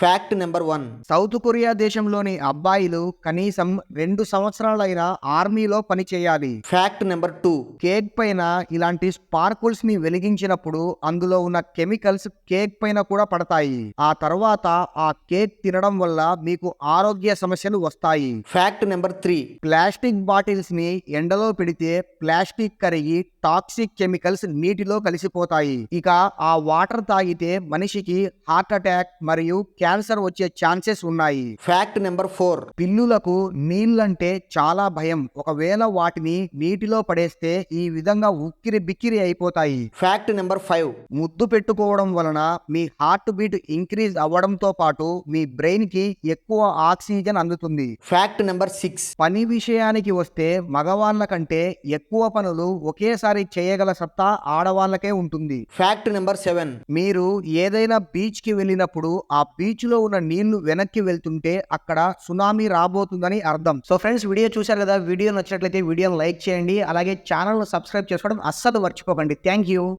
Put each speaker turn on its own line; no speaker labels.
Fact number one
South Korea దేశంలోని అబ్బాయిలు కనీసం రెండు సంవత్సరాలైన ఆర్మీలో పనిచేయాలి
ఫ్యాక్ట్ నెంబర్ టూ
కేక్ పైన ఇలాంటి స్పార్కుల్స్ని వెలిగించినప్పుడు అందులో ఉన్న కెమికల్స్ కేక్ పైన కూడా పడతాయి. ఆ తర్వాత ఆ కేక్ తినడం వల్ల మీకు ఆరోగ్య సమస్యలు వస్తాయి.
ఫ్యాక్ట్ నెంబర్ త్రీ
ప్లాస్టిక్ బాటిల్స్ని ఎండలో పెడితే ప్లాస్టిక్ కరిగి టాక్సిక్ కెమికల్స్ నీటిలో కలిసిపోతాయి. ఇక ఆ వాటర్ తాగితే మనిషికి హార్ట్ అటాక్ మరియు క్యాన్సర్ వచ్చే ఛాన్సెస్ ఉన్నాయి.
ఫ్యాక్ట్ నెంబర్ ఫోర్
పిల్లులకు నీళ్ళంటే చాలా భయం. ఒకవేళ వాటిని నీటిలో పడేస్తే ఈ విధంగా ఉక్కిరి బిక్కిరి అయిపోతాయి.
ఫ్యాక్ట్ నెంబర్ ఫైవ్
ముద్దు పెట్టుకోవడం వలన మీ హార్ట్ బీట్ ఇంక్రీజ్ అవ్వడంతో పాటు మీ బ్రెయిన్కి ఎక్కువ ఆక్సిజన్ అందుతుంది.
ఫ్యాక్ట్ నెంబర్ సిక్స్
పని విషయానికి వస్తే మగవాళ్ళ కంటే ఎక్కువ పనులు ఒకేసారి చేయగల సత్తా ఆడవాళ్ళకే ఉంటుంది.
ఫ్యాక్ట్ నెంబర్ సెవెన్
మీరు ఏదైనా బీచ్కి వెళ్ళినప్పుడు ఆ బీచ్ బీచ్లో ఉన్న నీళ్ళు వెనక్కి వెళ్తుంటే అక్కడ సునామీ రాబోతుందని అర్థం. సో ఫ్రెండ్స్ వీడియో చూశారు కదా వీడియో నచ్చినట్లయితే వీడియోని లైక్ చేయండి. అలాగే ఛానల్ను సబ్స్క్రైబ్ చేసుకోవడం అస్సలు మర్చిపోకండి. Thank you.